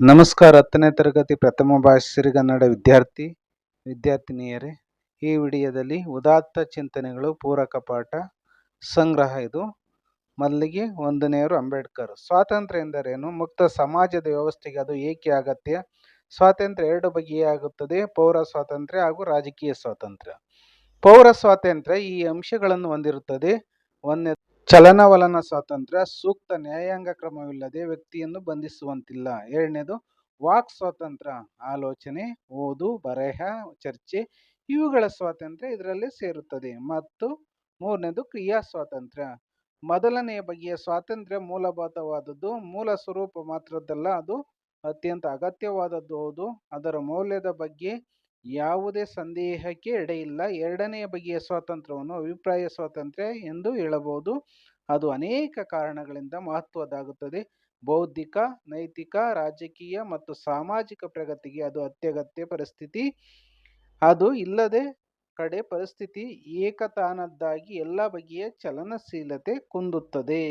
ನಮಸ್ಕಾರ, ಹತ್ತನೇ ತರಗತಿ ಪ್ರಥಮ ಭಾಷೆ ಸಿರಿಗನ್ನಡ ವಿದ್ಯಾರ್ಥಿ, ವಿದ್ಯಾರ್ಥಿನಿಯರೇ. ಈ ವಿಡಿಯೋದಲ್ಲಿ ಉದಾತ್ತ ಚಿಂತನೆಗಳು, ಪೂರಕ ಪಾಠ, ಸಂಗ್ರಹ ಇದು. ಮೊದಲಿಗೆ ಒಂದನೆಯವರು ಅಂಬೇಡ್ಕರ್. ಸ್ವಾತಂತ್ರ್ಯ ಎಂದರೇನು? ಮುಕ್ತ ಸಮಾಜದ ವ್ಯವಸ್ಥೆಗೆ ಅದು ಏಕೆ ಅಗತ್ಯ? ಸ್ವಾತಂತ್ರ್ಯ ಎರಡು ಬಗೆಯಾಗುತ್ತದೆ ಪೌರ ಸ್ವಾತಂತ್ರ್ಯ ಹಾಗೂ ರಾಜಕೀಯ ಸ್ವಾತಂತ್ರ್ಯ. ಪೌರ ಸ್ವಾತಂತ್ರ್ಯ ಈ ಅಂಶಗಳನ್ನು ಹೊಂದಿರುತ್ತದೆ. ಒಂದನೇ ಚಲನವಲನ ಸ್ವಾತಂತ್ರ್ಯ ಸೂಕ್ತ ನ್ಯಾಯಾಂಗ ಕ್ರಮವಿಲ್ಲದೆ ವ್ಯಕ್ತಿಯನ್ನು ಬಂಧಿಸುವಂತಿಲ್ಲ. ಎರಡನೇದು, ವಾಕ್ ಸ್ವಾತಂತ್ರ್ಯ. ಆಲೋಚನೆ, ಓದು, ಬರೆಹ, ಚರ್ಚೆ ಇವುಗಳ ಸ್ವಾತಂತ್ರ್ಯ ಇದರಲ್ಲಿ ಸೇರುತ್ತದೆ. ಮತ್ತು ಮೂರನೇದು, ಕ್ರಿಯಾ ಸ್ವಾತಂತ್ರ್ಯ. ಮೊದಲನೆಯ ಬಗೆಯ ಸ್ವಾತಂತ್ರ್ಯ ಮೂಲಭೂತವಾದದ್ದು, ಮೂಲ ಸ್ವರೂಪ ಮಾತ್ರದ್ದಲ್ಲ, ಅದು ಅತ್ಯಂತ ಅಗತ್ಯವಾದದ್ದು ಹೌದು. ಅದರ ಮೌಲ್ಯದ ಬಗ್ಗೆ ಯಾವುದೇ ಸಂದೇಹಕ್ಕೆ ಎಡೆಯಿಲ್ಲ. ಎರಡನೆಯ ಬಗೆಯ ಸ್ವಾತಂತ್ರ್ಯವನ್ನು ಅಭಿಪ್ರಾಯ ಸ್ವಾತಂತ್ರ್ಯ ಎಂದು ಹೇಳಬಹುದು. ಅದು ಅನೇಕ ಕಾರಣಗಳಿಂದ ಮಹತ್ವದಾಗುತ್ತದೆ ಬೌದ್ಧಿಕ, ನೈತಿಕ, ರಾಜಕೀಯ ಮತ್ತು ಸಾಮಾಜಿಕ ಪ್ರಗತಿಗೆ ಅದು ಅತ್ಯಗತ್ಯ ಪರಿಸ್ಥಿತಿ. ಅದು ಇಲ್ಲದೆ ಕಡೆ ಪರಿಸ್ಥಿತಿ ಏಕತಾನದ್ದಾಗಿ ಎಲ್ಲ ಬಗೆಯ ಚಲನಶೀಲತೆ ಕುಂದುತ್ತದೆ.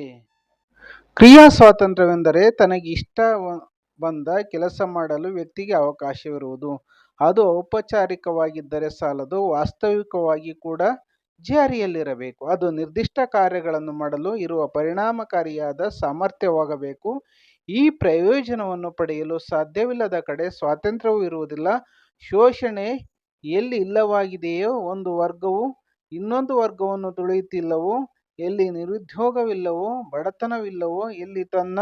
ಕ್ರಿಯಾ ಸ್ವಾತಂತ್ರ್ಯವೆಂದರೆ ತನಗಿಷ್ಟ ಬಂದ ಕೆಲಸ ಮಾಡಲು ವ್ಯಕ್ತಿಗೆ ಅವಕಾಶವಿರುವುದು. ಅದು ಔಪಚಾರಿಕವಾಗಿದ್ದರೆ ಸಾಲದು, ವಾಸ್ತವಿಕವಾಗಿ ಕೂಡ ಜಾರಿಯಲ್ಲಿರಬೇಕು. ಅದು ನಿರ್ದಿಷ್ಟ ಕಾರ್ಯಗಳನ್ನು ಮಾಡಲು ಇರುವ ಪರಿಣಾಮಕಾರಿಯಾದ ಸಾಮರ್ಥ್ಯವಾಗಬೇಕು. ಈ ಪ್ರಯೋಜನವನ್ನು ಪಡೆಯಲು ಸಾಧ್ಯವಿಲ್ಲದ ಕಡೆ ಸ್ವಾತಂತ್ರ್ಯವೂ ಇರುವುದಿಲ್ಲ. ಶೋಷಣೆ ಎಲ್ಲಿ ಇಲ್ಲವಾಗಿದೆಯೋ ಒಂದು ವರ್ಗವು ಇನ್ನೊಂದು ವರ್ಗವನ್ನು ತುಳಿಯುತ್ತಿಲ್ಲವೋ, ಎಲ್ಲಿ ನಿರುದ್ಯೋಗವಿಲ್ಲವೋ, ಬಡತನವಿಲ್ಲವೋ, ಎಲ್ಲಿ ತನ್ನ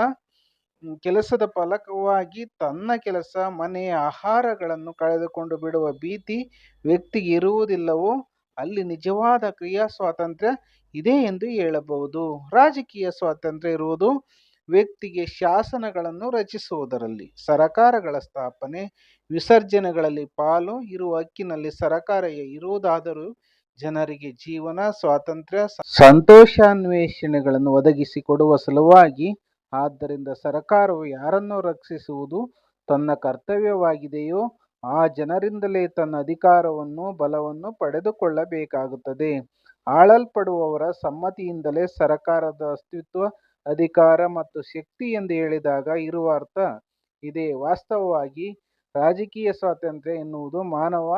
ಕೆಲಸದ ಫಲಕವಾಗಿ ತನ್ನ ಕೆಲಸ ಮನೆ ಆಹಾರಗಳನ್ನು ಕಳೆದುಕೊಂಡು ಬಿಡುವ ಭೀತಿ ವ್ಯಕ್ತಿಗೆ ಇರುವುದಿಲ್ಲವೋ, ಅಲ್ಲಿ ನಿಜವಾದ ಕ್ರಿಯಾ ಸ್ವಾತಂತ್ರ್ಯ ಇದೆ ಎಂದು ಹೇಳಬಹುದು. ರಾಜಕೀಯ ಸ್ವಾತಂತ್ರ್ಯ ಇರುವುದು ವ್ಯಕ್ತಿಗೆ ಶಾಸನಗಳನ್ನು ರಚಿಸುವುದರಲ್ಲಿ, ಸರಕಾರಗಳ ಸ್ಥಾಪನೆ, ವಿಸರ್ಜನೆಗಳಲ್ಲಿ ಪಾಲು ಇರುವ ಹಕ್ಕಿನಲ್ಲಿ ಸರಕಾರ ಇರುವುದಾದರೂ ಜನರಿಗೆ ಜೀವನ, ಸ್ವಾತಂತ್ರ್ಯ, ಸಂತೋಷಾನ್ವೇಷಣೆಗಳನ್ನು ಒದಗಿಸಿಕೊಡುವ ಸಲುವಾಗಿ ಆದ್ದರಿಂದ ಸರಕಾರವು ಯಾರನ್ನು ರಕ್ಷಿಸುವುದು ತನ್ನ ಕರ್ತವ್ಯವಾಗಿದೆಯೋ ಆ ಜನರಿಂದಲೇ ತನ್ನ ಅಧಿಕಾರವನ್ನು ಬಲವನ್ನು ಪಡೆದುಕೊಳ್ಳಬೇಕಾಗುತ್ತದೆ. ಆಳಲ್ಪಡುವವರ ಸಮ್ಮತಿಯಿಂದಲೇ ಸರಕಾರದ ಅಸ್ತಿತ್ವ, ಅಧಿಕಾರ ಮತ್ತು ಶಕ್ತಿ ಎಂದು ಹೇಳಿದಾಗ ಇರುವ ಅರ್ಥ ಇದೆ. ವಾಸ್ತವವಾಗಿ ರಾಜಕೀಯ ಸ್ವಾತಂತ್ರ್ಯ ಎನ್ನುವುದು ಮಾನವ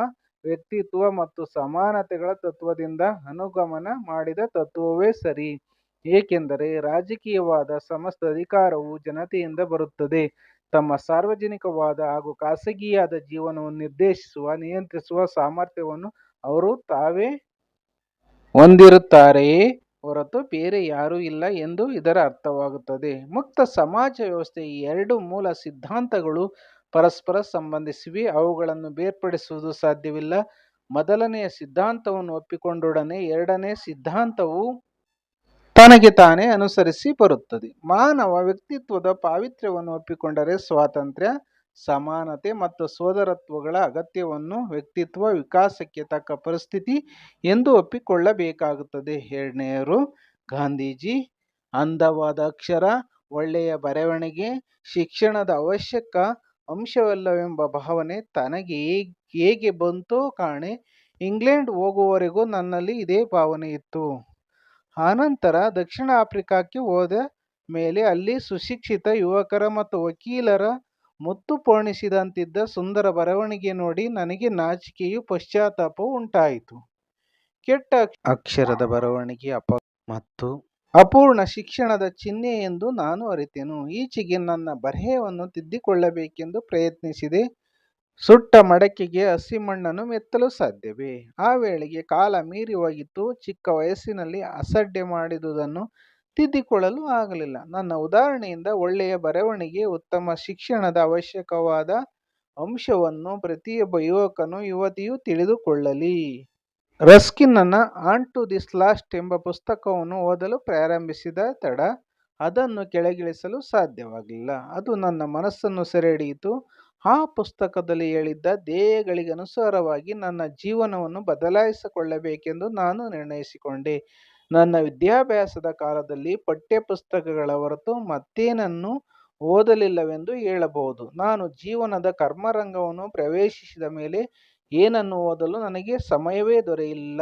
ವ್ಯಕ್ತಿತ್ವ ಮತ್ತು ಸಮಾನತೆಗಳ ತತ್ವದಿಂದ ಅನುಗಮನ ಮಾಡಿದ ತತ್ವವೇ ಸರಿ. ಏಕೆಂದರೆ ರಾಜಕೀಯವಾದ ಸಮಸ್ತ ಅಧಿಕಾರವು ಜನತೆಯಿಂದ ಬರುತ್ತದೆ. ತಮ್ಮ ಸಾರ್ವಜನಿಕವಾದ ಹಾಗೂ ಖಾಸಗಿಯಾದ ಜೀವನವನ್ನು ನಿರ್ದೇಶಿಸುವ, ನಿಯಂತ್ರಿಸುವ ಸಾಮರ್ಥ್ಯವನ್ನು ಅವರು ತಾವೇ ಹೊಂದಿರುತ್ತಾರೆಯೇ ಹೊರತು ಬೇರೆ ಯಾರೂ ಇಲ್ಲ ಎಂದು ಇದರ ಅರ್ಥವಾಗುತ್ತದೆ. ಮುಕ್ತ ಸಮಾಜ ವ್ಯವಸ್ಥೆ ಈ ಎರಡು ಮೂಲ ಸಿದ್ಧಾಂತಗಳು ಪರಸ್ಪರ ಸಂಬಂಧಿಸಿವೆ. ಅವುಗಳನ್ನು ಬೇರ್ಪಡಿಸುವುದು ಸಾಧ್ಯವಿಲ್ಲ. ಮೊದಲನೆಯ ಸಿದ್ಧಾಂತವನ್ನು ಒಪ್ಪಿಕೊಂಡೊಡನೆ ಎರಡನೇ ಸಿದ್ಧಾಂತವು ತನಗೆ ತಾನೇ ಅನುಸರಿಸಿ ಬರುತ್ತದೆ. ಮಾನವ ವ್ಯಕ್ತಿತ್ವದ ಪಾವಿತ್ರ್ಯವನ್ನು ಒಪ್ಪಿಕೊಂಡರೆ ಸ್ವಾತಂತ್ರ್ಯ, ಸಮಾನತೆ ಮತ್ತು ಸೋದರತ್ವಗಳ ಅಗತ್ಯವನ್ನು ವ್ಯಕ್ತಿತ್ವ ವಿಕಾಸಕ್ಕೆ ತಕ್ಕ ಪರಿಸ್ಥಿತಿ ಎಂದು ಒಪ್ಪಿಕೊಳ್ಳಬೇಕಾಗುತ್ತದೆ. ಎರಡನೆಯರು ಗಾಂಧೀಜಿ ಅಂದವಾದ ಅಕ್ಷರ ಒಳ್ಳೆಯ ಬರವಣಿಗೆ, ಶಿಕ್ಷಣದ ಅವಶ್ಯಕ ಅಂಶವಲ್ಲವೆಂಬ ಭಾವನೆ ತನಗೆ ಹೇಗೆ ಬಂತೋ ಕಾಣೆ, ಇಂಗ್ಲೆಂಡ್ ಹೋಗುವವರೆಗೂ ನನ್ನಲ್ಲಿ ಇದೇ ಭಾವನೆ ಇತ್ತು. ಆನಂತರ ದಕ್ಷಿಣ ಆಫ್ರಿಕಾಕ್ಕೆ ಹೋದ ಮೇಲೆ ಅಲ್ಲಿ ಸುಶಿಕ್ಷಿತ ಯುವಕರ ಮತ್ತು ವಕೀಲರ ಮುತ್ತು ಪೋಣಿಸಿದಂತಿದ್ದ ಸುಂದರ ಬರವಣಿಗೆ ನೋಡಿ ನನಗೆ ನಾಚಿಕೆಯು ಪಶ್ಚಾತ್ತಾಪವೂ ಉಂಟಾಯಿತು. ಕೆಟ್ಟ ಅಕ್ಷರದ ಬರವಣಿಗೆ ಅಪ ಮತ್ತು ಅಪೂರ್ಣ ಶಿಕ್ಷಣದ ಚಿಹ್ನೆ ಎಂದು ನಾನು ಅರಿತೆನು. ಈಚೆಗೆ ನನ್ನ ಬರೆಹವನ್ನು ತಿದ್ದಿಕೊಳ್ಳಬೇಕೆಂದು ಪ್ರಯತ್ನಿಸಿದೆ. ಸುಟ್ಟ ಮಡಕೆಗೆ ಹಸಿ ಮಣ್ಣನ್ನು ಮೆತ್ತಲು ಸಾಧ್ಯವೇ? ಆ ವೇಳೆಗೆ ಕಾಲ ಮೀರಿ ಹೋಗಿತ್ತು. ಚಿಕ್ಕ ವಯಸ್ಸಿನಲ್ಲಿ ಅಸಡ್ಡೆ ಮಾಡಿದುದನ್ನು ತಿದ್ದಿಕೊಳ್ಳಲು ಆಗಲಿಲ್ಲ. ನನ್ನ ಉದಾಹರಣೆಯಿಂದ ಒಳ್ಳೆಯ ಬರವಣಿಗೆ, ಉತ್ತಮ ಶಿಕ್ಷಣದ ಅವಶ್ಯಕವಾದ ಅಂಶವನ್ನು ಪ್ರತಿಯೊಬ್ಬ ಯುವಕನು, ಯುವತಿಯು ತಿಳಿದುಕೊಳ್ಳಲಿ. ರಸ್ಕಿನ್ನ ಆನ್ ಟು ದಿಸ್ ಲಾಸ್ಟ್ ಎಂಬ ಪುಸ್ತಕವನ್ನು ಓದಲು ಪ್ರಾರಂಭಿಸಿದ ತಡ, ಅದನ್ನು ಕೆಳಗಿಳಿಸಲು ಸಾಧ್ಯವಾಗಲಿಲ್ಲ ಅದು ನನ್ನ ಮನಸ್ಸನ್ನು ಸೆರೆಹಿಡಿಯಿತು. ಆ ಪುಸ್ತಕದಲ್ಲಿ ಹೇಳಿದ್ದ ಧ್ಯೇಯಗಳಿಗೆ ಅನುಸಾರವಾಗಿ ನನ್ನ ಜೀವನವನ್ನು ಬದಲಾಯಿಸಿಕೊಳ್ಳಬೇಕೆಂದು ನಾನು ನಿರ್ಣಯಿಸಿಕೊಂಡೆ. ನನ್ನ ವಿದ್ಯಾಭ್ಯಾಸದ ಕಾಲದಲ್ಲಿ ಪಠ್ಯಪುಸ್ತಕಗಳ ಹೊರತು ಮತ್ತೇನನ್ನು ಓದಲಿಲ್ಲವೆಂದು ಹೇಳಬಹುದು. ನಾನು ಜೀವನದ ಕರ್ಮರಂಗವನ್ನು ಪ್ರವೇಶಿಸಿದ ಮೇಲೆ ಏನನ್ನು ಓದಲು ನನಗೆ ಸಮಯವೇ ದೊರೆಯಲಿಲ್ಲ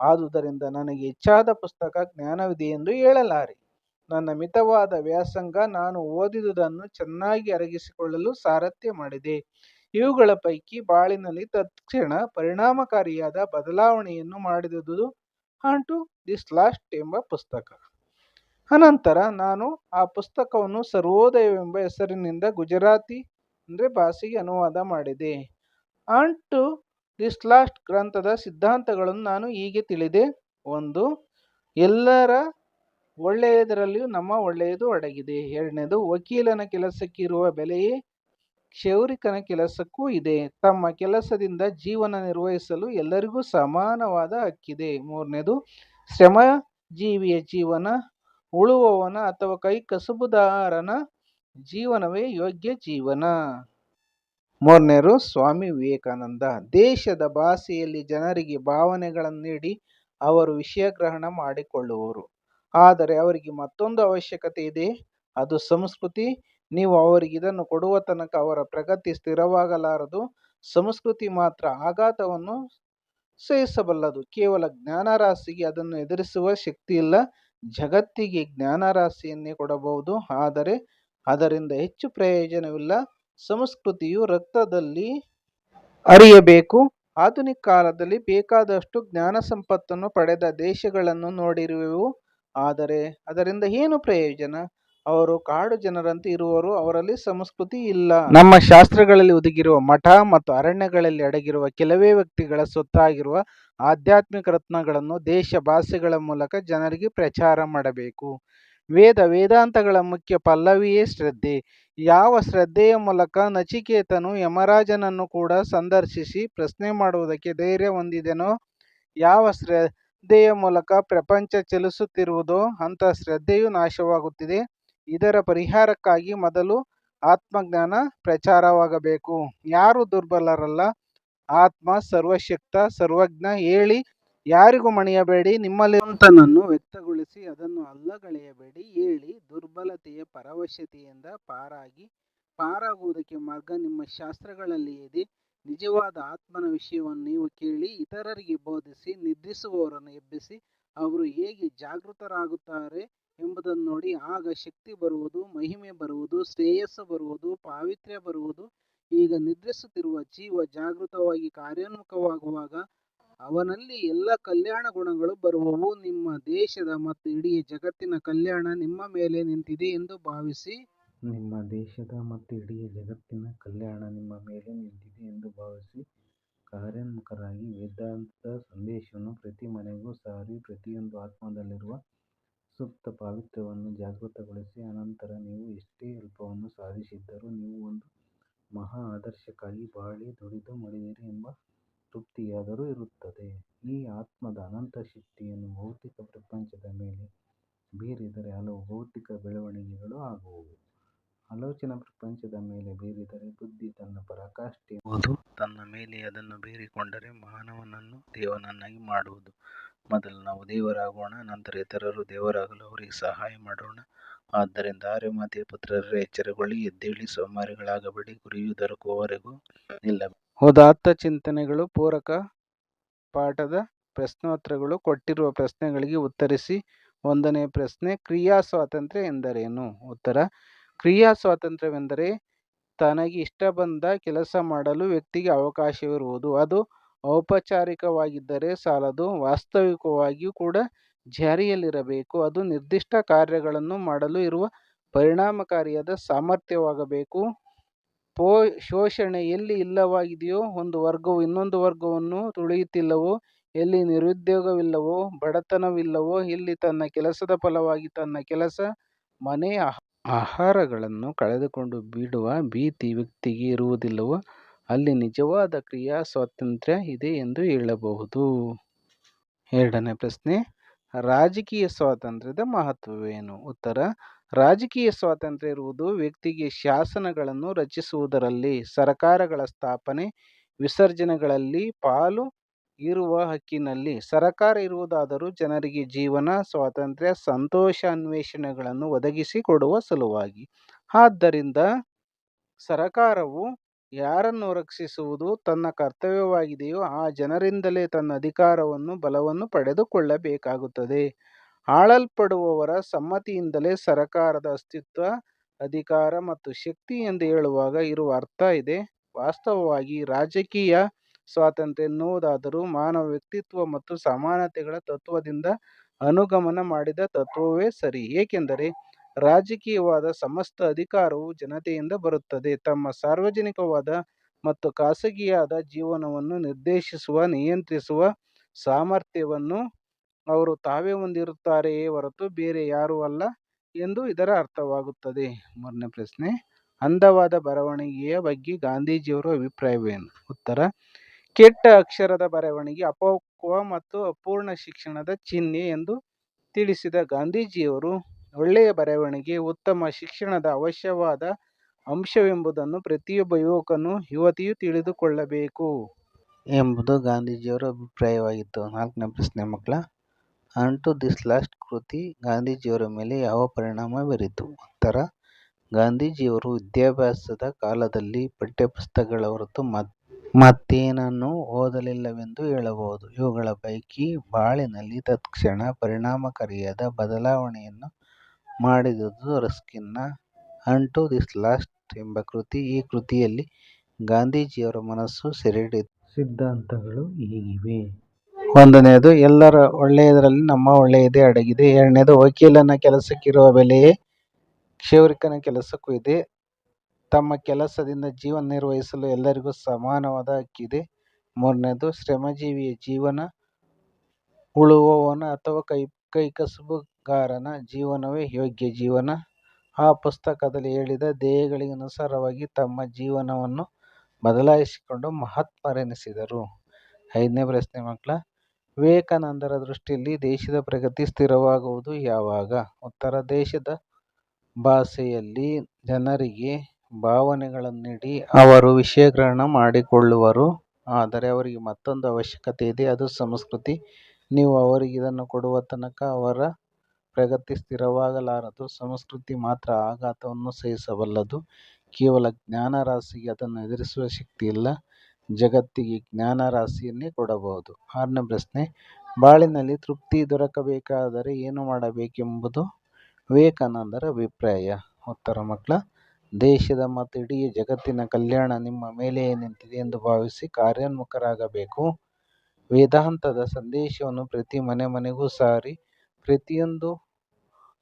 ಆದುದರಿಂದ ನನಗೆ ಹೆಚ್ಚಾದ ಪುಸ್ತಕ ಜ್ಞಾನವಿದೆಯೆಂದು ಹೇಳಲಾರೆ. ನನ್ನ ಮಿತವಾದ ವ್ಯಾಸಂಗ ನಾನು ಓದಿದುದನ್ನು ಚೆನ್ನಾಗಿ ಅರಗಿಸಿಕೊಳ್ಳಲು ಸಾರಥ್ಯ ಮಾಡಿದೆ. ಇವುಗಳ ಪೈಕಿ ಬಾಳಿನಲ್ಲಿ ತತ್ಕ್ಷಣ ಪರಿಣಾಮಕಾರಿಯಾದ ಬದಲಾವಣೆಯನ್ನು ಮಾಡಿದುದು ಆನ್ ಟು ದಿಸ್ ಲಾಸ್ಟ್ ಎಂಬ ಪುಸ್ತಕ. ಅನಂತರ ನಾನು ಆ ಪುಸ್ತಕವನ್ನು ಸರ್ವೋದಯವೆಂಬ ಹೆಸರಿನಿಂದ ಗುಜರಾತಿ ಅಂದರೆ ಭಾಷೆಗೆ ಅನುವಾದ ಮಾಡಿದೆ. ಆನ್ ಟು ದಿಸ್ ಲಾಸ್ಟ್ ಗ್ರಂಥದ ಸಿದ್ಧಾಂತಗಳನ್ನು ನಾನು ಹೀಗೆ ತಿಳಿದೆ. ಒಂದು, ಎಲ್ಲರ ಒಳ್ಳೆಯದರಲ್ಲಿಯೂ ನಮ್ಮ ಒಳ್ಳೆಯದು ಅಡಗಿದೆ. ಎರಡನೇದು, ವಕೀಲನ ಕೆಲಸಕ್ಕಿರುವ ಬೆಲೆಯೇ ಕ್ಷೌರಿಕನ ಕೆಲಸಕ್ಕೂ ಇದೆ. ತಮ್ಮ ಕೆಲಸದಿಂದ ಜೀವನ ನಿರ್ವಹಿಸಲು ಎಲ್ಲರಿಗೂ ಸಮಾನವಾದ ಹಕ್ಕಿದೆ. ಮೂರನೇದು ಶ್ರಮ ಜೀವಿಯ ಜೀವನ ಉಳುವವನ ಅಥವಾ ಕೈ ಕಸುಬುದಾರನ ಜೀವನವೇ ಯೋಗ್ಯ ಜೀವನ. ಮೂರನೇರು ಸ್ವಾಮಿ ವಿವೇಕಾನಂದ. ದೇಶದ ಭಾಷೆಯಲ್ಲಿ ಜನರಿಗೆ ಭಾವನೆಗಳನ್ನು ನೀಡಿ ಅವರು ವಿಷಯ ಗ್ರಹಣ ಮಾಡಿಕೊಳ್ಳುವರು. ಆದರೆ ಅವರಿಗೆ ಮತ್ತೊಂದು ಅವಶ್ಯಕತೆ ಇದೆ. ಅದು ಸಂಸ್ಕೃತಿ. ನೀವು ಅವರಿಗೆ ಇದನ್ನು ಕೊಡುವ ತನಕ ಅವರ ಪ್ರಗತಿ ಸ್ಥಿರವಾಗಲಾರದು. ಸಂಸ್ಕೃತಿ ಮಾತ್ರ ಆಘಾತವನ್ನು ಸಹಿಸಬಲ್ಲದು. ಕೇವಲ ಜ್ಞಾನರಾಶಿಗೆ ಅದನ್ನು ಎದುರಿಸುವ ಶಕ್ತಿಯಿಲ್ಲ ಜಗತ್ತಿಗೆ ಜ್ಞಾನರಾಶಿಯನ್ನೇ ಕೊಡಬಹುದು. ಆದರೆ ಅದರಿಂದ ಹೆಚ್ಚು ಪ್ರಯೋಜನವಿಲ್ಲ. ಸಂಸ್ಕೃತಿಯು ರಕ್ತದಲ್ಲಿ ಅರಿಯಬೇಕು ಆಧುನಿಕ ಕಾಲದಲ್ಲಿ ಬೇಕಾದಷ್ಟು ಜ್ಞಾನ ಸಂಪತ್ತನ್ನು ಪಡೆದ ದೇಶಗಳನ್ನು ನೋಡಿರುವೆವು. ಆದರೆ ಅದರಿಂದ ಏನು ಪ್ರಯೋಜನ? ಅವರು ಕಾಡು ಜನರಂತೆ ಇರುವರು ಅವರಲ್ಲಿ ಸಂಸ್ಕೃತಿ ಇಲ್ಲ. ನಮ್ಮ ಶಾಸ್ತ್ರಗಳಲ್ಲಿ ಒದಗಿರುವ ಮಠ ಮತ್ತು ಅರಣ್ಯಗಳಲ್ಲಿ ಅಡಗಿರುವ ಕೆಲವೇ ವ್ಯಕ್ತಿಗಳ ಸೊತ್ತಾಗಿರುವ ಆಧ್ಯಾತ್ಮಿಕ ರತ್ನಗಳನ್ನು ದೇಶ ಭಾಷೆಗಳ ಮೂಲಕ ಜನರಿಗೆ ಪ್ರಚಾರ ಮಾಡಬೇಕು. ವೇದ ವೇದಾಂತಗಳ ಮುಖ್ಯ ಪಲ್ಲವಿಯೇ ಶ್ರದ್ಧೆ. ಯಾವ ಶ್ರದ್ಧೆಯ ಮೂಲಕ ನಚಿಕೇತನು ಯಮರಾಜನನ್ನು ಕೂಡ ಸಂದರ್ಶಿಸಿ ಪ್ರಶ್ನೆ ಮಾಡುವುದಕ್ಕೆ ಧೈರ್ಯ ಹೊಂದಿದೆನೋ, ಯಾವ ಶ್ರದ್ಧೆಯ ಮೂಲಕ ಪ್ರಪಂಚ ಚಲಿಸುತ್ತಿರುವುದೋ ಅಂಥ ಶ್ರದ್ಧೆಯೂ ನಾಶವಾಗುತ್ತಿದೆ. ಇದರ ಪರಿಹಾರಕ್ಕಾಗಿ ಮೊದಲು ಆತ್ಮಜ್ಞಾನ ಪ್ರಚಾರವಾಗಬೇಕು. ಯಾರು ದುರ್ಬಲರಲ್ಲ. ಆತ್ಮ ಸರ್ವಶಕ್ತ, ಸರ್ವಜ್ಞ ಹೇಳಿ ಯಾರಿಗೂ ಮಣಿಯಬೇಡಿ. ನಿಮ್ಮಲ್ಲಿರುವಂತನನ್ನು ವ್ಯಕ್ತಗೊಳಿಸಿ ಅದನ್ನು ಅಲ್ಲಗಳೆಯಬೇಡಿ ಹೇಳಿ ದುರ್ಬಲತೆಯ ಪರವಶತೆಯಿಂದ ಪಾರಾಗಿ ಪಾರಾಗುವುದಕ್ಕೆ ಮಾರ್ಗ ನಿಮ್ಮ ಶಾಸ್ತ್ರಗಳಲ್ಲಿ ಇದೆ. ನಿಜವಾದ ಆತ್ಮನ ವಿಷಯವನ್ನು ನೀವು ಕೇಳಿ ಇತರರಿಗೆ ಬೋಧಿಸಿ, ನಿದ್ರಿಸುವವರನ್ನು ಎಬ್ಬಿಸಿ, ಅವರು ಹೇಗೆ ಜಾಗೃತರಾಗುತ್ತಾರೆ ಎಂಬುದನ್ನು ನೋಡಿ ಆಗ ಶಕ್ತಿ ಬರುವುದು, ಮಹಿಮೆ ಬರುವುದು, ಶ್ರೇಯಸ್ಸು ಬರುವುದು, ಪಾವಿತ್ರ್ಯ ಬರುವುದು. ಈಗ ನಿದ್ರಿಸುತ್ತಿರುವ ಜೀವ ಜಾಗೃತವಾಗಿ ಕಾರ್ಯೋನ್ಮುಖವಾಗುವಾಗ ಅವನಲ್ಲಿ ಎಲ್ಲ ಕಲ್ಯಾಣ ಗುಣಗಳು ಬರುವವು. ನಿಮ್ಮ ದೇಶದ ಮತ್ತು ಇಡೀ ಜಗತ್ತಿನ ಕಲ್ಯಾಣ ನಿಮ್ಮ ಮೇಲೆ ನಿಂತಿದೆ ಎಂದು ಭಾವಿಸಿ. ನಿಮ್ಮ ದೇಶದ ಮತ್ತು ಇಡೀ ಜಗತ್ತಿನ ಕಲ್ಯಾಣ ನಿಮ್ಮ ಮೇಲೆ ನಿಂತಿದೆ ಎಂದು ಭಾವಿಸಿ ಕಾರ್ಯೋನ್ಮುಖರಾಗಿ ವೇದಾಂತದ ಸಂದೇಶವನ್ನು ಪ್ರತಿ ಮನೆಗೂ ಸಾರಿ ಪ್ರತಿಯೊಂದು ಆತ್ಮದಲ್ಲಿರುವ ಸುಪ್ತ ಪಾವಿತ್ರ್ಯವನ್ನು ಜಾಗೃತಗೊಳಿಸಿ, ಅನಂತರ ನೀವು ಎಷ್ಟೇ ಅಲ್ಪವನ್ನು ಸಾಧಿಸಿದ್ದರೂ ನೀವು ಒಂದು ಮಹಾ ಆದರ್ಶಕ್ಕಾಗಿ ಬಾಳಿ ದುಡಿದು ಮಡಿದಿರಿ ಎಂಬ ತೃಪ್ತಿಯಾದರೂ ಇರುತ್ತದೆ. ಈ ಆತ್ಮದ ಅನಂತ ಶಕ್ತಿಯನ್ನು ಭೌತಿಕ ಪ್ರಪಂಚದ ಮೇಲೆ ಬೀರಿದರೆ ಹಲವು ಭೌತಿಕ ಬೆಳವಣಿಗೆಗಳು ಆಗುವುವು. ಆಲೋಚನಾ ಪ್ರಪಂಚದ ಮೇಲೆ ಬೀರಿದರೆ ಬುದ್ಧಿ ತನ್ನ ಪರಾಕಾಷ್ಠೆ ಎಂಬುದು ತನ್ನ ಮೇಲೆ ಅದನ್ನು ಬೀರಿಕೊಂಡರೆ ಮಾನವನನ್ನು ದೇವನನ್ನಾಗಿ ಮಾಡುವುದು. ಮೊದಲು ನಾವು ದೇವರಾಗೋಣ, ನಂತರ ಇತರರು ದೇವರಾಗಲು ಅವರಿಗೆ ಸಹಾಯ ಮಾಡೋಣ. ಆದ್ದರಿಂದ ಆರ್ಯಮಾತೆಯ ಪುತ್ರರೇ, ಎಚ್ಚರಗೊಳ್ಳಿ, ಎದ್ದೇಳಿ, ಸೋಮಾರಿಗಳಾಗಬೇಡಿ. ಗುರಿಯು ದೊರಕುವವರೆಗೂ ನಿಲ್ಲಬೇಡಿ ಉದಾತ್ತ ಚಿಂತನೆಗಳು ಪೂರಕ ಪಾಠದ ಪ್ರಶ್ನೋತ್ತರಗಳು ಕೊಟ್ಟಿರುವ ಪ್ರಶ್ನೆಗಳಿಗೆ ಉತ್ತರಿಸಿ. ಒಂದನೇ ಪ್ರಶ್ನೆ ಕ್ರಿಯಾ ಸ್ವಾತಂತ್ರ್ಯ ಎಂದರೇನು? ಉತ್ತರ ಕ್ರಿಯಾ ಸ್ವಾತಂತ್ರ್ಯವೆಂದರೆ ತನಗೆ ಇಷ್ಟ ಬಂದ ಕೆಲಸ ಮಾಡಲು ವ್ಯಕ್ತಿಗೆ ಅವಕಾಶವಿರುವುದು. ಅದು ಔಪಚಾರಿಕವಾಗಿದ್ದರೆ ಸಾಲದು, ವಾಸ್ತವಿಕವಾಗಿಯೂ ಕೂಡ ಜಾರಿಯಲ್ಲಿರಬೇಕು. ಅದು ನಿರ್ದಿಷ್ಟ ಕಾರ್ಯಗಳನ್ನು ಮಾಡಲು ಇರುವ ಪರಿಣಾಮಕಾರಿಯಾದ ಸಾಮರ್ಥ್ಯವಾಗಬೇಕು. ಪೋ ಶೋಷಣೆ ಎಲ್ಲಿ ಇಲ್ಲವಾಗಿದೆಯೋ ಒಂದು ವರ್ಗವು ಇನ್ನೊಂದು ವರ್ಗವನ್ನು ತುಳಿಯುತ್ತಿಲ್ಲವೋ, ಎಲ್ಲಿ ನಿರುದ್ಯೋಗವಿಲ್ಲವೋ, ಬಡತನವಿಲ್ಲವೋ, ಇಲ್ಲಿ ತನ್ನ ಕೆಲಸದ ಫಲವಾಗಿ ತನ್ನ ಕೆಲಸ, ಮನೆ ಆಹಾರಗಳನ್ನು ಕಳೆದುಕೊಂಡು ಬಿಡುವ ಭೀತಿ ವ್ಯಕ್ತಿಗೆ ಇರುವುದಿಲ್ಲವೋ, ಅಲ್ಲಿ ನಿಜವಾದ ಕ್ರಿಯಾ ಸ್ವಾತಂತ್ರ್ಯ ಇದೆ ಎಂದು ಹೇಳಬಹುದು. ಎರಡನೇ ಪ್ರಶ್ನೆ, ರಾಜಕೀಯ ಸ್ವಾತಂತ್ರ್ಯದ ಮಹತ್ವವೇನು? ಉತ್ತರ, ರಾಜಕೀಯ ಸ್ವಾತಂತ್ರ್ಯ ಇರುವುದು ವ್ಯಕ್ತಿಗೆ ಶಾಸನಗಳನ್ನು ರಚಿಸುವುದರಲ್ಲಿ, ಸರಕಾರಗಳ ಸ್ಥಾಪನೆ, ವಿಸರ್ಜನೆಗಳಲ್ಲಿ ಪಾಲು ಇರುವ ಹಕ್ಕಿನಲ್ಲಿ ಸರಕಾರ ಇರುವುದಾದರೂ ಜನರಿಗೆ ಜೀವನ, ಸ್ವಾತಂತ್ರ್ಯ, ಸಂತೋಷ ಅನ್ವೇಷಣೆಗಳನ್ನು ಒದಗಿಸಿಕೊಡುವ ಸಲುವಾಗಿ. ಆದ್ದರಿಂದ ಸರಕಾರವು ಯಾರನ್ನು ರಕ್ಷಿಸುವುದು, ತನ್ನ ಕರ್ತವ್ಯವಾಗಿದೆಯೋ ಆ ಜನರಿಂದಲೇ ತನ್ನ ಅಧಿಕಾರವನ್ನು, ಬಲವನ್ನು ಪಡೆದುಕೊಳ್ಳಬೇಕಾಗುತ್ತದೆ. ಆಳಲ್ಪಡುವವರ ಸಮ್ಮತಿಯಿಂದಲೇ ಸರಕಾರದ ಅಸ್ತಿತ್ವ, ಅಧಿಕಾರ ಮತ್ತು ಶಕ್ತಿ ಎಂದು ಹೇಳುವಾಗ ಇರುವ ಅರ್ಥ ಇದೆ. ವಾಸ್ತವವಾಗಿ ರಾಜಕೀಯ ಸ್ವಾತಂತ್ರ್ಯ ಎನ್ನುವುದಾದರೂ ಮಾನವ ವ್ಯಕ್ತಿತ್ವ ಮತ್ತು ಸಮಾನತೆಗಳ ತತ್ವದಿಂದ ಅನುಗಮನ ಮಾಡಿದ ತತ್ವವೇ ಸರಿ. ಏಕೆಂದರೆ ರಾಜಕೀಯವಾದ ಸಮಸ್ತ ಅಧಿಕಾರವು ಜನತೆಯಿಂದ ಬರುತ್ತದೆ. ತಮ್ಮ ಸಾರ್ವಜನಿಕವಾದ ಮತ್ತು ಖಾಸಗಿಯಾದ ಜೀವನವನ್ನು ನಿರ್ದೇಶಿಸುವ, ನಿಯಂತ್ರಿಸುವ ಸಾಮರ್ಥ್ಯವನ್ನು ಅವರು ತಾವೇ ಹೊಂದಿರುತ್ತಾರೆಯೇ ಹೊರತು ಬೇರೆ ಯಾರೂ ಅಲ್ಲ ಎಂದು ಇದರ ಅರ್ಥವಾಗುತ್ತದೆ. ಮೂರನೇ ಪ್ರಶ್ನೆ, ಅಂದವಾದ ಬರವಣಿಗೆಯ ಬಗ್ಗೆ ಗಾಂಧೀಜಿಯವರ ಅಭಿಪ್ರಾಯವೇನು? ಉತ್ತರ ಕೆಟ್ಟ ಅಕ್ಷರದ ಬರವಣಿಗೆ, ಅಪಕ್ವ ಮತ್ತು ಅಪೂರ್ಣ ಶಿಕ್ಷಣದ ಚಿಹ್ನೆ ಎಂದು ತಿಳಿಸಿದ ಗಾಂಧೀಜಿಯವರು, ಒಳ್ಳೆಯ ಬರವಣಿಗೆ ಉತ್ತಮ ಶಿಕ್ಷಣದ ಅವಶ್ಯವಾದ ಅಂಶವೆಂಬುದನ್ನು ಪ್ರತಿಯೊಬ್ಬ ಯುವಕನು, ಯುವತಿಯು ತಿಳಿದುಕೊಳ್ಳಬೇಕು ಎಂಬುದು ಗಾಂಧೀಜಿಯವರ ಅಭಿಪ್ರಾಯವಾಗಿತ್ತು. ನಾಲ್ಕನೇ ಪ್ರಶ್ನೆ, ಮಕ್ಕಳ ಟು ದಿಸ್ ಲಾಸ್ಟ್ ಕೃತಿ ಗಾಂಧೀಜಿಯವರ ಮೇಲೆ ಯಾವ ಪರಿಣಾಮ ಬೀರಿತು? ಉತ್ತರ, ಗಾಂಧೀಜಿಯವರು ವಿದ್ಯಾಭ್ಯಾಸದ ಕಾಲದಲ್ಲಿ ಪಠ್ಯಪುಸ್ತಕಗಳ ಹೊರತು ಮತ್ತೇನನ್ನೂ ಓದಲಿಲ್ಲವೆಂದು ಹೇಳಬಹುದು. ಇವುಗಳ ಪೈಕಿ ಬಾಳಿನಲ್ಲಿ ತತ್ಕ್ಷಣ ಪರಿಣಾಮಕಾರಿಯಾದ ಬದಲಾವಣೆಯನ್ನು ಮಾಡಿದುದು ರಸ್ಕಿನ್ನ "ಅಂಟು ದಿಸ್ ಲಾಸ್ಟ್ ಎಂಬ ಕೃತಿ. ಈ ಕೃತಿಯಲ್ಲಿ ಗಾಂಧೀಜಿಯವರ ಮನಸ್ಸು ಸೆರೆಹಿಡಿದ ಸಿದ್ಧಾಂತಗಳು ಹೀಗಿವೆ. ಒಂದನೆಯದು ಎಲ್ಲರ ಒಳ್ಳೆಯದರಲ್ಲಿ ನಮ್ಮ ಒಳ್ಳೆಯದೇ ಅಡಗಿದೆ. ಎರಡನೆಯದು, ವಕೀಲನ ಕೆಲಸಕ್ಕಿರುವ ಬೆಲೆಯೇ ಕ್ಷೌರಿಕನ ಕೆಲಸಕ್ಕೂ ಇದೆ. ತಮ್ಮ ಕೆಲಸದಿಂದ ಜೀವನ ನಿರ್ವಹಿಸಲು ಎಲ್ಲರಿಗೂ ಸಮಾನವಾದ ಹಕ್ಕಿದೆ ಮೂರನೇದು, ಶ್ರಮಜೀವಿಯ ಜೀವನ ಉಳುವವನ ಅಥವಾ ಕೈ, ಕೈಕಸುಬುಗಾರನ ಜೀವನವೇ ಯೋಗ್ಯ ಜೀವನ. ಆ ಪುಸ್ತಕದಲ್ಲಿ ಹೇಳಿದ ಧ್ಯೇಯಗಳಿಗನುಸಾರವಾಗಿ ತಮ್ಮ ಜೀವನವನ್ನು ಬದಲಾಯಿಸಿಕೊಂಡು ಮಹಾತ್ಮರೆನಿಸಿದರು ಐದನೇ ಪ್ರಶ್ನೆ, ಮಕ್ಕಳ, ವಿವೇಕಾನಂದರ ದೃಷ್ಟಿಯಲ್ಲಿ ದೇಶದ ಪ್ರಗತಿ ಸ್ಥಿರವಾಗುವುದು ಯಾವಾಗ? ಉತ್ತರ, ದೇಶದ ಭಾಷೆಯಲ್ಲಿ ಜನರಿಗೆ ಭಾವನೆಗಳನ್ನಿಡಿ ಅವರು ವಿಷಯ ಗ್ರಹಣ ಮಾಡಿಕೊಳ್ಳುವರು, ಆದರೆ ಅವರಿಗೆ ಮತ್ತೊಂದು ಅವಶ್ಯಕತೆ ಇದೆ, ಅದು ಸಂಸ್ಕೃತಿ. ನೀವು ಅವರಿಗೆ ಇದನ್ನು ಕೊಡುವ ತನಕ ಅವರ ಪ್ರಗತಿ ಸ್ಥಿರವಾಗಲಾರದು. ಸಂಸ್ಕೃತಿ ಮಾತ್ರ ಆಘಾತವನ್ನು ಸಹಿಸಬಲ್ಲದು. ಕೇವಲ ಜ್ಞಾನರಾಶಿಗೆ ಅದನ್ನು ಎದುರಿಸುವ ಶಕ್ತಿ ಇಲ್ಲ ಜಗತ್ತಿಗೆ ಜ್ಞಾನರಾಶಿಯನ್ನೇ ಕೊಡಬಹುದು. ಆರನೇ ಪ್ರಶ್ನೆ, ಬಾಳಿನಲ್ಲಿ ತೃಪ್ತಿ ದೊರಕಬೇಕಾದರೆ ಏನು ಮಾಡಬೇಕೆಂಬುದು ವಿವೇಕಾನಂದರ ಅಭಿಪ್ರಾಯ. ಉತ್ತರ ಮಕ್ಕಳ ದೇಶದ ಮತ್ತು ಇಡೀ ಜಗತ್ತಿನ ಕಲ್ಯಾಣ ನಿಮ್ಮ ಮೇಲೆಯೇ ನಿಂತಿದೆ ಎಂದು ಭಾವಿಸಿ ಕಾರ್ಯೋನ್ಮುಖರಾಗಬೇಕು. ವೇದಾಂತದ ಸಂದೇಶವನ್ನು ಪ್ರತಿ ಮನೆ ಮನೆಗೂ ಸಾರಿ, ಪ್ರತಿಯೊಂದು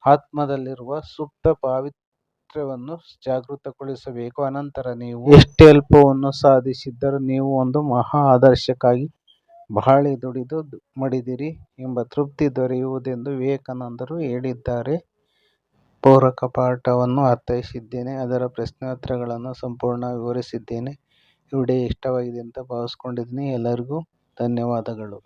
ಆತ್ಮದಲ್ಲಿರುವ ಸುಪ್ತ ಪಾವಿತ್ರ್ಯವನ್ನು ಜಾಗೃತಗೊಳಿಸಬೇಕು. ಅನಂತರ ನೀವು ಎಷ್ಟೇ ಅಲ್ಪವನ್ನು ಸಾಧಿಸಿದ್ದರೂ ನೀವು ಒಂದು ಮಹಾ ಆದರ್ಶಕ್ಕಾಗಿ ಬಹಳ ದುಡಿದು ಮಡಿದಿರಿ ಎಂಬ ತೃಪ್ತಿ ದೊರೆಯುವುದೆಂದು ವಿವೇಕಾನಂದರು ಹೇಳಿದ್ದಾರೆ. ಪೂರಕ ಪಾಠವನ್ನು ಅರ್ಥೈಸಿದ್ದೇನೆ. ಅದರ ಪ್ರಶ್ನೋತ್ತರಗಳನ್ನು ಸಂಪೂರ್ಣ ವಿವರಿಸಿದ್ದೇನೆ. ಈ ವಿಡಿಯೋ ಇಷ್ಟವಾಗಿದೆ ಅಂತ ಭಾವಿಸ್ಕೊಂಡಿದ್ದೀನಿ. ಎಲ್ಲರಿಗೂ ಧನ್ಯವಾದಗಳು.